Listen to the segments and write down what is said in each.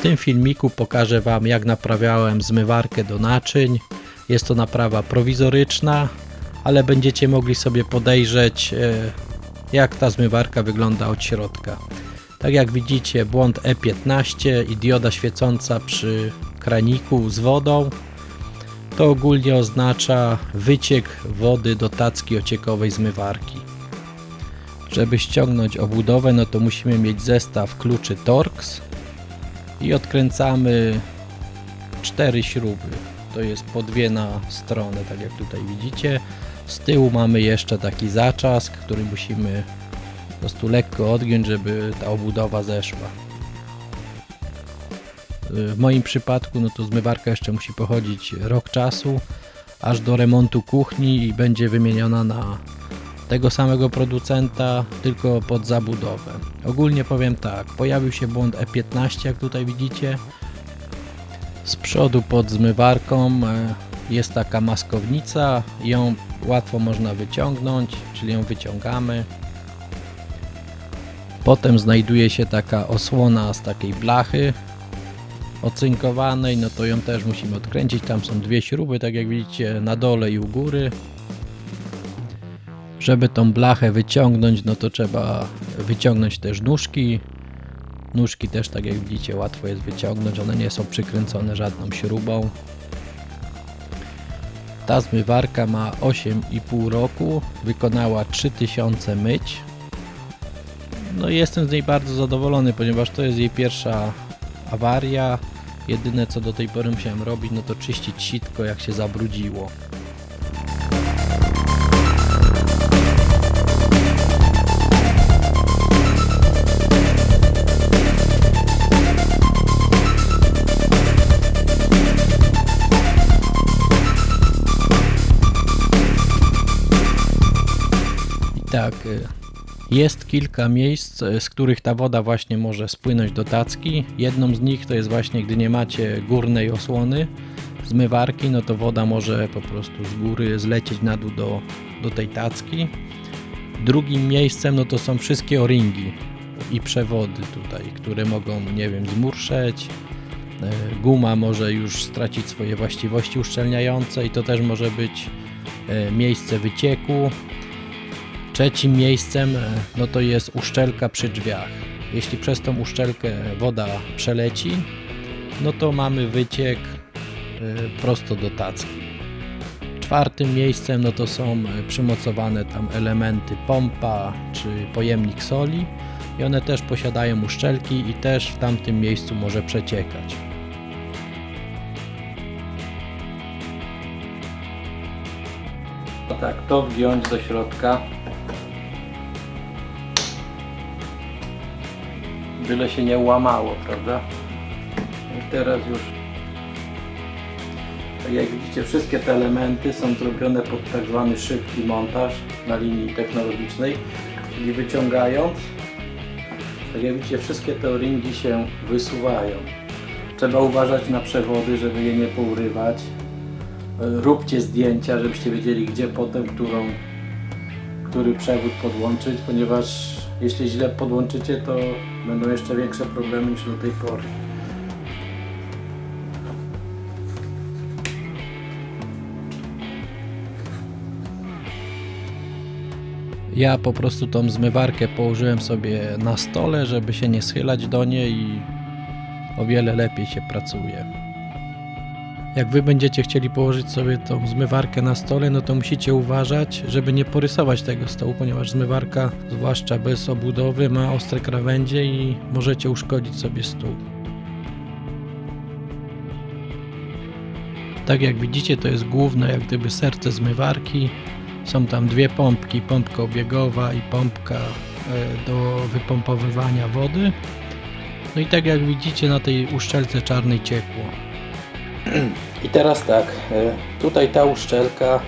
W tym filmiku pokażę Wam jak naprawiałem zmywarkę do naczyń. Jest to naprawa prowizoryczna, ale będziecie mogli sobie podejrzeć e, jak ta zmywarka wygląda od środka. Tak jak widzicie błąd E15 i dioda świecąca przy kraniku z wodą to ogólnie oznacza wyciek wody do tacki ociekowej zmywarki. Żeby ściągnąć obudowę, no to musimy mieć zestaw kluczy Torx i odkręcamy cztery śruby. To jest po dwie na stronę, tak jak tutaj widzicie. Z tyłu mamy jeszcze taki zaczask, który musimy po prostu lekko odgiąć, żeby ta obudowa zeszła. W moim przypadku, no to zmywarka jeszcze musi pochodzić rok czasu, aż do remontu kuchni i będzie wymieniona na tego samego producenta, tylko pod zabudowę. Ogólnie powiem tak, pojawił się błąd E15, jak tutaj widzicie. Z przodu pod zmywarką e, jest taka maskownica, ją łatwo można wyciągnąć, czyli ją wyciągamy. Potem znajduje się taka osłona z takiej blachy ocynkowanej, no to ją też musimy odkręcić. Tam są dwie śruby, tak jak widzicie, na dole i u góry. Żeby tą blachę wyciągnąć, no to trzeba wyciągnąć też nóżki. Nóżki też, tak jak widzicie, łatwo jest wyciągnąć, one nie są przykręcone żadną śrubą. Ta zmywarka ma 8,5 roku, wykonała 3000 myć. No i jestem z niej bardzo zadowolony, ponieważ to jest jej pierwsza awaria. Jedyne co do tej pory musiałem robić, no to czyścić sitko jak się zabrudziło. Tak, y, jest kilka miejsc, y, z których ta woda właśnie może spłynąć do tacki. Jedną z nich to jest właśnie, gdy nie macie górnej osłony zmywarki, no to woda może po prostu z góry zlecieć na dół do, do tej tacki. Drugim miejscem no to są wszystkie o-ringi i przewody tutaj, które mogą, nie wiem, zmurszeć. Y, Guma może już stracić swoje właściwości uszczelniające i to też może być miejsce wycieku. Trzecim miejscem e, no to jest uszczelka przy drzwiach. Jeśli przez tą uszczelkę woda przeleci, no to mamy wyciek e, prosto do tacki. Czwartym miejscem no to są e, przymocowane tam elementy pompa czy pojemnik soli i one też posiadają uszczelki i też w tamtym miejscu może przeciekać. Tak, to wgiąć do środka. Byle się nie łamało, prawda? I teraz już tak jak widzicie wszystkie te elementy są zrobione pod tak zwany szybki montaż na linii technologicznej, czyli wyciągając tak jak widzicie wszystkie te ringi się wysuwają. Trzeba uważać na przewody, żeby je nie pourywać. Róbcie zdjęcia, żebyście wiedzieli gdzie potem którą, który przewód podłączyć, ponieważ jeśli źle podłączycie, to będą jeszcze większe problemy niż do tej pory. Ja po prostu tą zmywarkę położyłem sobie na stole, żeby się nie schylać do niej i o wiele lepiej się pracuje. Jak wy będziecie chcieli położyć sobie tą zmywarkę na stole, no to musicie uważać, żeby nie porysować tego stołu, ponieważ zmywarka, zwłaszcza bez obudowy, ma ostre krawędzie i możecie uszkodzić sobie stół. Tak jak widzicie, to jest główne jak gdyby serce zmywarki. Są tam dwie pompki, pompka obiegowa i pompka e, do wypompowywania wody. No i tak jak widzicie na tej uszczelce czarnej ciekło. I teraz tak, e, tutaj ta uszczelka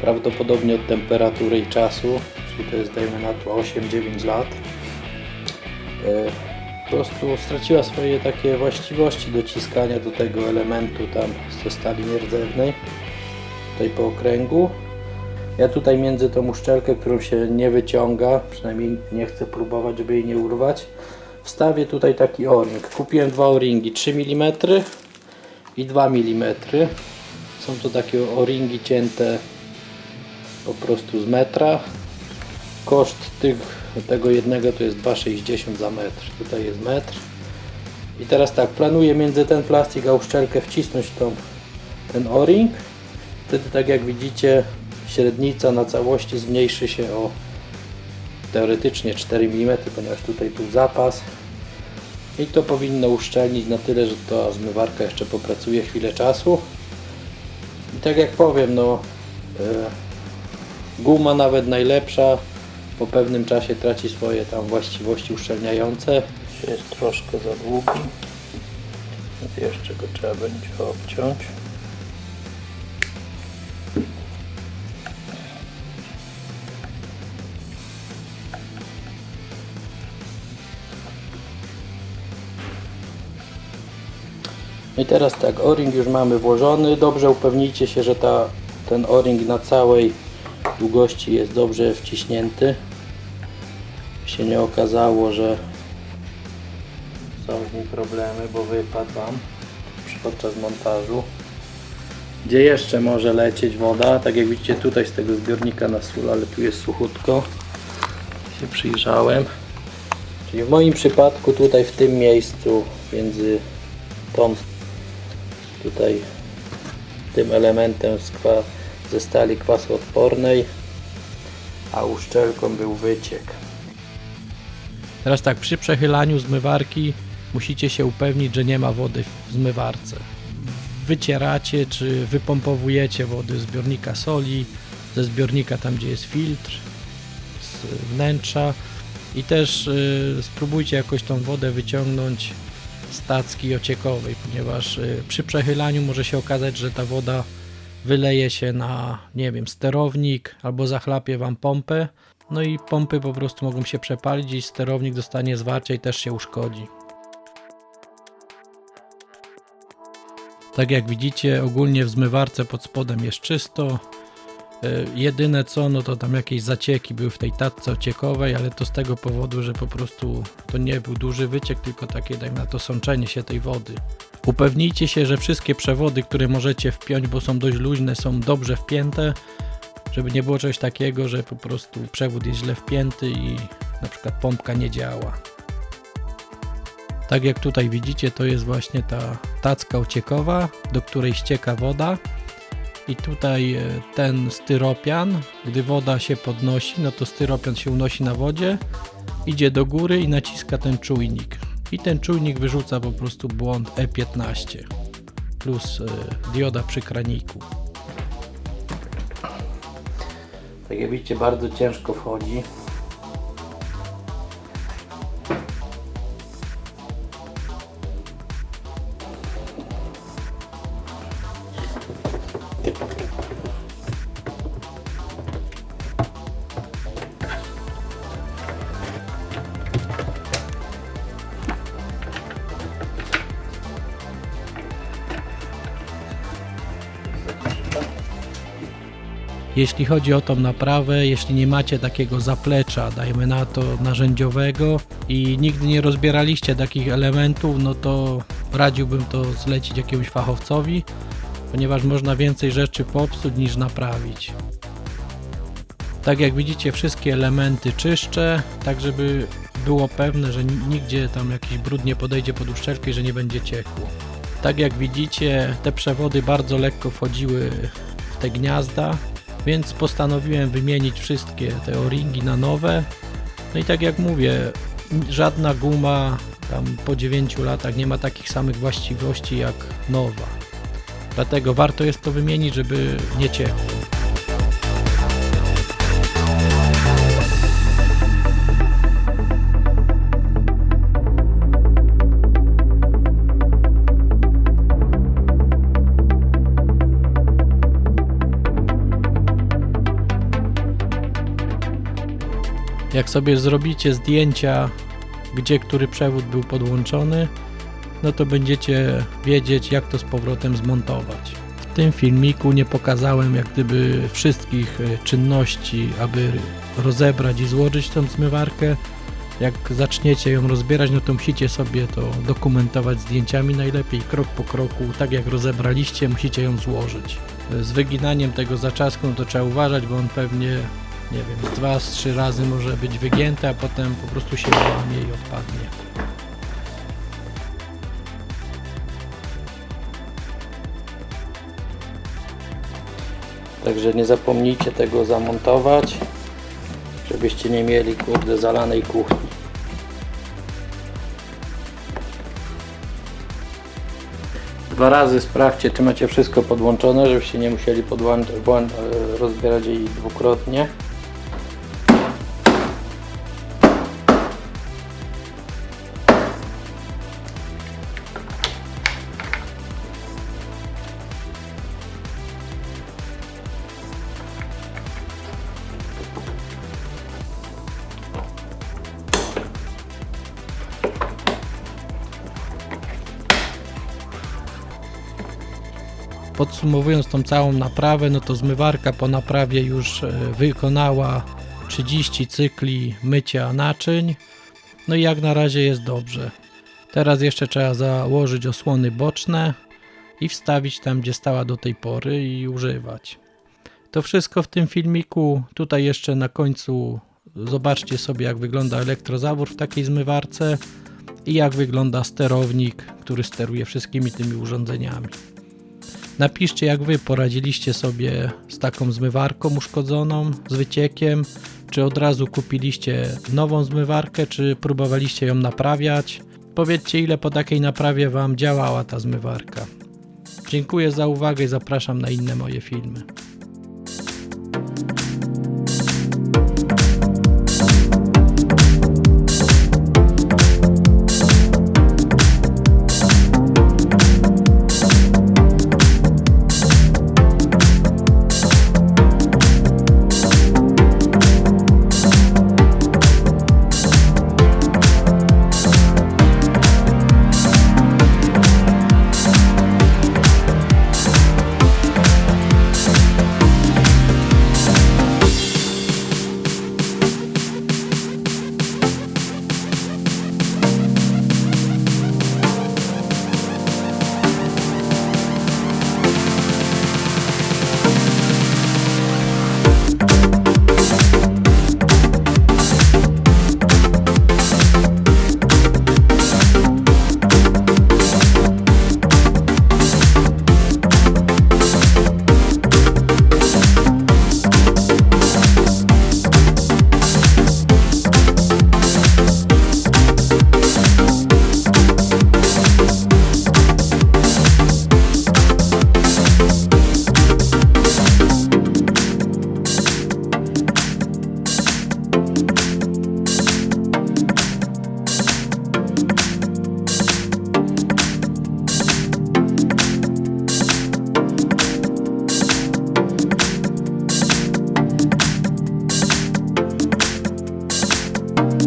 prawdopodobnie od temperatury i czasu, czyli to jest dajmy na to 8-9 lat, e, po prostu straciła swoje takie właściwości dociskania do tego elementu tam ze stali nierdzewnej, tutaj po okręgu. Ja tutaj między tą uszczelkę, którą się nie wyciąga, przynajmniej nie chcę próbować, żeby jej nie urwać, wstawię tutaj taki o-ring. Kupiłem dwa o-ringi 3 mm i 2 mm. Są to takie o-ringi cięte po prostu z metra. Koszt tych, tego jednego to jest 2,60 za metr. Tutaj jest metr. I teraz tak, planuję między ten plastik a uszczelkę wcisnąć tą, ten o-ring. Wtedy tak jak widzicie średnica na całości zmniejszy się o teoretycznie 4 mm, ponieważ tutaj był zapas. I to powinno uszczelnić na tyle, że ta zmywarka jeszcze popracuje chwilę czasu. I tak jak powiem, no e, guma nawet najlepsza po pewnym czasie traci swoje tam właściwości uszczelniające. Jest troszkę za długi. Jeszcze go trzeba będzie obciąć. I teraz tak, o-ring już mamy włożony. Dobrze upewnijcie się, że ta, ten o-ring na całej długości jest dobrze wciśnięty. Się nie okazało, że są z nim problemy, bo wypadł Wam podczas montażu. Gdzie jeszcze może lecieć woda? Tak jak widzicie tutaj z tego zbiornika na sól, ale tu jest suchutko. Się przyjrzałem. Czyli w moim przypadku tutaj w tym miejscu między tą tutaj tym elementem ze stali kwasoodpornej, a uszczelką był wyciek. Teraz tak, przy przechylaniu zmywarki musicie się upewnić, że nie ma wody w zmywarce. Wycieracie czy wypompowujecie wody z zbiornika soli, ze zbiornika tam gdzie jest filtr, z wnętrza i też y, spróbujcie jakoś tą wodę wyciągnąć z tacki ociekowej, ponieważ y, przy przechylaniu może się okazać, że ta woda wyleje się na, nie wiem, sterownik albo zachlapie Wam pompę, no i pompy po prostu mogą się przepalić i sterownik dostanie zwarcia i też się uszkodzi. Tak jak widzicie, ogólnie w zmywarce pod spodem jest czysto. E, Jedyne co, no to tam jakieś zacieki były w tej tatce ociekowej, ale to z tego powodu, że po prostu to nie był duży wyciek, tylko takie dajmy na to sączenie się tej wody. Upewnijcie się, że wszystkie przewody, które możecie wpiąć, bo są dość luźne, są dobrze wpięte, żeby nie było czegoś takiego, że po prostu przewód jest źle wpięty i na przykład pompka nie działa. Tak jak tutaj widzicie, to jest właśnie ta tacka ociekowa, do której ścieka woda. I tutaj e, ten styropian, gdy woda się podnosi, no to styropian się unosi na wodzie, idzie do góry i naciska ten czujnik. I ten czujnik wyrzuca po prostu błąd E15 plus e, dioda przy kraniku. Tak jak widzicie, bardzo ciężko wchodzi. Jeśli chodzi o tą naprawę, jeśli nie macie takiego zaplecza, dajmy na to narzędziowego i nigdy nie rozbieraliście takich elementów, no to radziłbym to zlecić jakiemuś fachowcowi, ponieważ można więcej rzeczy popsuć niż naprawić. Tak jak widzicie, wszystkie elementy czyszczę, tak żeby było pewne, że ni- nigdzie tam jakiś brud nie podejdzie pod uszczelkę i że nie będzie ciekło. Tak jak widzicie, te przewody bardzo lekko wchodziły w te gniazda, więc postanowiłem wymienić wszystkie te o-ringi na nowe. No i tak jak mówię, żadna guma tam po 9 latach nie ma takich samych właściwości jak nowa. Dlatego warto jest to wymienić, żeby nie ciekło. Jak sobie zrobicie zdjęcia, gdzie który przewód był podłączony, no to będziecie wiedzieć, jak to z powrotem zmontować. W tym filmiku nie pokazałem jak gdyby wszystkich e, czynności, aby rozebrać i złożyć tą zmywarkę, Jak zaczniecie ją rozbierać, no to musicie sobie to dokumentować zdjęciami najlepiej, krok po kroku, tak jak rozebraliście, musicie ją złożyć. Z wyginaniem tego zaczasku no to trzeba uważać, bo on pewnie, nie wiem, dwa, z trzy razy może być wygięty, a potem po prostu się łamie i odpadnie. Także nie zapomnijcie tego zamontować, żebyście nie mieli kurde zalanej kuchni. Dwa razy sprawdźcie, czy macie wszystko podłączone, żebyście nie musieli podłącz- włą- e, rozbierać jej dwukrotnie. Podsumowując tą całą naprawę, no to zmywarka po naprawie już e, wykonała 30 cykli mycia naczyń. No i jak na razie jest dobrze. Teraz jeszcze trzeba założyć osłony boczne i wstawić tam, gdzie stała do tej pory i używać. To wszystko w tym filmiku. Tutaj jeszcze na końcu zobaczcie sobie, jak wygląda elektrozawór w takiej zmywarce i jak wygląda sterownik, który steruje wszystkimi tymi urządzeniami. Napiszcie, jak Wy poradziliście sobie z taką zmywarką uszkodzoną, z wyciekiem, czy od razu kupiliście nową zmywarkę, czy próbowaliście ją naprawiać. Powiedzcie, ile po takiej naprawie Wam działała ta zmywarka. Dziękuję za uwagę i zapraszam na inne moje filmy.